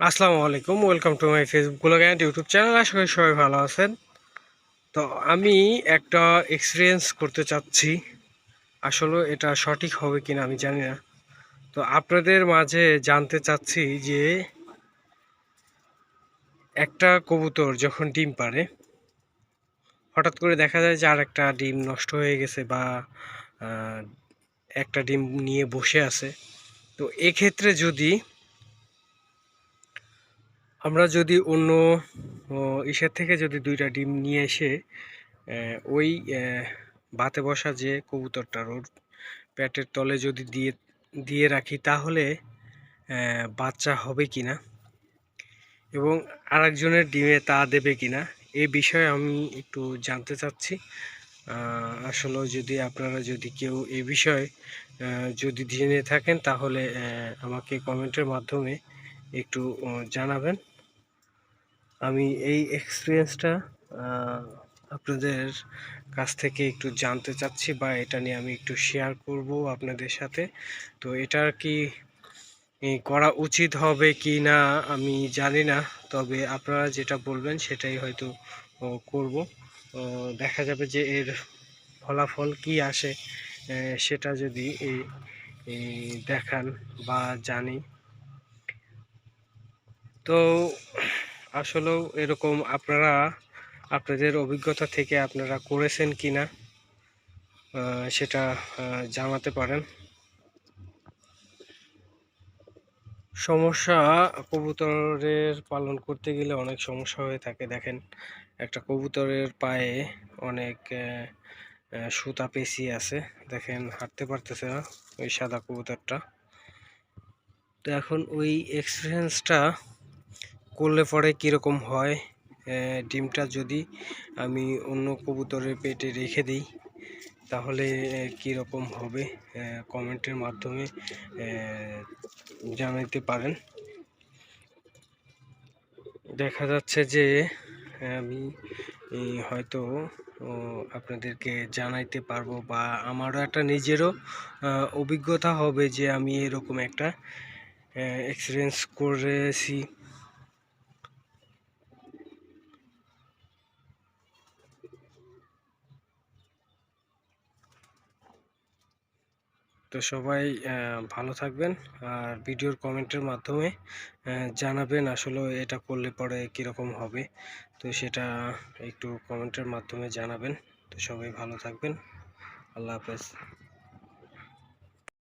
আসসালামু আলাইকুম welcome to my Facebook blog YouTube channel আশা করি সবাই ভালো আছেন। তো আমি একটা এক্সপিরিয়েন্স করতে চাচ্ছি। আসলে এটা সঠিক হবে কিনা আমি জানি না। তো আপনাদের মাঝে জানতে চাচ্ছি যে একটা কবুতর যখন ডিম পারে হঠাৎ করে দেখা যায় যে আর একটা ডিম নষ্ট হয়ে গেছে বা একটা ডিম নিয়ে বসে আছে। তো এক্ষেত্রে যদি আমরা যদি অন্য ইসের থেকে যদি দুইটা ডিম নিয়ে এসে ওই ভাতে বসা যে কবুতরটার ওর প্যাটের তলে যদি দিয়ে দিয়ে রাখি তাহলে বাচ্চা হবে কি না এবং আরেকজনের ডিমে তা দেবে কি না এই বিষয়ে আমি একটু জানতে চাচ্ছি। আসলে যদি আপনারা যদি কেউ এ বিষয়ে যদি জেনে থাকেন তাহলে আমাকে কমেন্টের মাধ্যমে একটু জানাবেন। আমি এই এক্সপিরিয়েন্সটা আপনাদের কাছ থেকে একটু জানতে চাচ্ছি বা এটা নিয়ে আমি একটু শেয়ার করব আপনাদের সাথে। তো এটা কি করা উচিত হবে কি না আমি জানি না, তবে আপনারা যেটা বলবেন সেটাই হয়তো করব। দেখা যাবে যে এর ফলাফল কি আসে সেটা যদি দেখান বা জানি। তো আসলেও এরকম আপনারা আপনাদের অভিজ্ঞতা থেকে আপনারা করেছেন কি না সেটা জানাতে পারেন। সমস্যা কবুতরের পালন করতে গেলে অনেক সমস্যা হয়ে থাকে। দেখেন, একটা কবুতরের পায়ে অনেক সুতা পেঁচিয়ে আছে। দেখেন, হাঁটতে পারতেছে না ওই সাদা কবুতরটা। তো এখন ওই এক্সপিরিয়েন্সটা করলে পরে কীরকম হয়? ডিমটা যদি আমি অন্য কবুতরের পেটে রেখে দিই, তাহলে কীরকম হবে? কমেন্টের মাধ্যমে জানাইতে পারেন। দেখা যাচ্ছে যে, আমি হয়তো আপনাদেরকে জানাইতে পারব বা আমারও একটা নিজেরও অভিজ্ঞতা হবে যে আমি এরকম একটা এক্সপিরিয়েন্স করেছি। তো সবাই ভালো থাকবেন আর ভিডিওর কমেন্টের মাধ্যমে জানাবেন আসলে এটা করলে পরে কীরকম হবে। তো সেটা একটু কমেন্টের মাধ্যমে জানাবেন। তো সবাই ভালো থাকবেন। আল্লাহ হাফেজ।